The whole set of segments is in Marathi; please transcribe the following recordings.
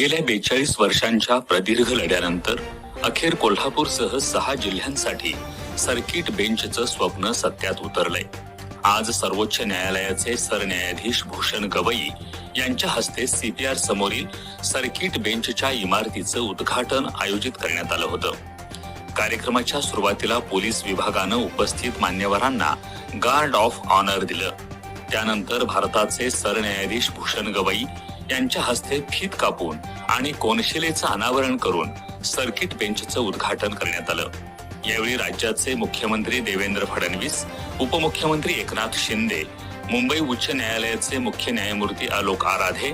गेल्या बेचाळीस वर्षांच्या प्रदीर्घ लढ्यानंतर अखेर कोल्हापूरसह सहा जिल्ह्यांसाठी सर्किट बेंचचं स्वप्न सत्यात उतरलंय. आज सर्वोच्च न्यायालयाचे सरन्यायाधीश भूषण गवई यांच्या हस्ते सीपीआर समोरील सर्किट बेंचच्या इमारतीचं उद्घाटन आयोजित करण्यात आलं होतं. कार्यक्रमाच्या सुरुवातीला पोलीस विभागानं उपस्थित मान्यवरांना गार्ड ऑफ ऑनर दिलं. त्यानंतर भारताचे सरन्यायाधीश भूषण गवई यांच्या हस्ते फीत कापून आणि कोनशिलेचं अनावरण करून सर्किट बेंचचं उद्घाटन करण्यात आलं. यावेळी राज्याचे मुख्यमंत्री देवेंद्र फडणवीस उपमुख्यमंत्री एकनाथ शिंदे मुंबई उच्च न्यायालयाचे मुख्य न्यायमूर्ती आलोक आराधे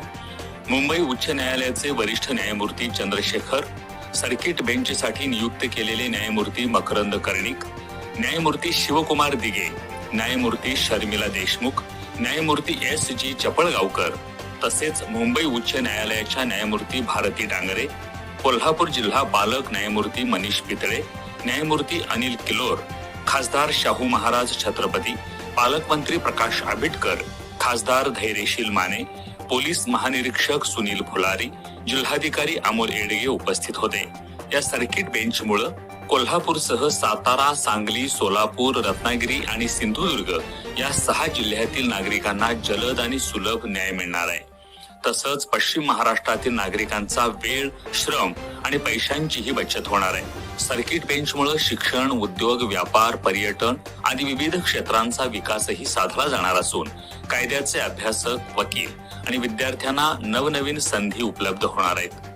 मुंबई उच्च न्यायालयाचे वरिष्ठ न्यायमूर्ती चंद्रशेखर सर्किट बेंचसाठी नियुक्त केलेले न्यायमूर्ती मकरंद कर्णिक न्यायमूर्ती शिवकुमार दिगे न्यायमूर्ती शर्मिला देशमुख न्यायमूर्ती एस जी चपळगावकर तसेच मुंबई उच्च न्यायालयाच्या न्यायमूर्ती भारती डांगरे कोल्हापूर जिल्हा बालक न्यायमूर्ती मनीष पितळे न्यायमूर्ती अनिल किलोर खासदार शाहू महाराज छत्रपती पालकमंत्री प्रकाश आंबेडकर खासदार धैर्यशील माने पोलीस महानिरीक्षक सुनील फुलारी जिल्हाधिकारी अमोल एडगे उपस्थित होते. या सर्किट बेंचमुळं कोल्हापूरसह सातारा सांगली सोलापूर रत्नागिरी आणि सिंधुदुर्ग या सहा जिल्ह्यातील नागरिकांना जलद आणि सुलभ न्याय मिळणार आहे. तसंच पश्चिम महाराष्ट्रातील नागरिकांचा वेळ श्रम आणि पैशांचीही बचत होणार आहे. सर्किट बेंचमुळे शिक्षण उद्योग व्यापार पर्यटन आदी विविध क्षेत्रांचा विकासही साधला जाणार असून कायद्याचे अभ्यासक वकील आणि विद्यार्थ्यांना नवनवीन संधी उपलब्ध होणार आहेत.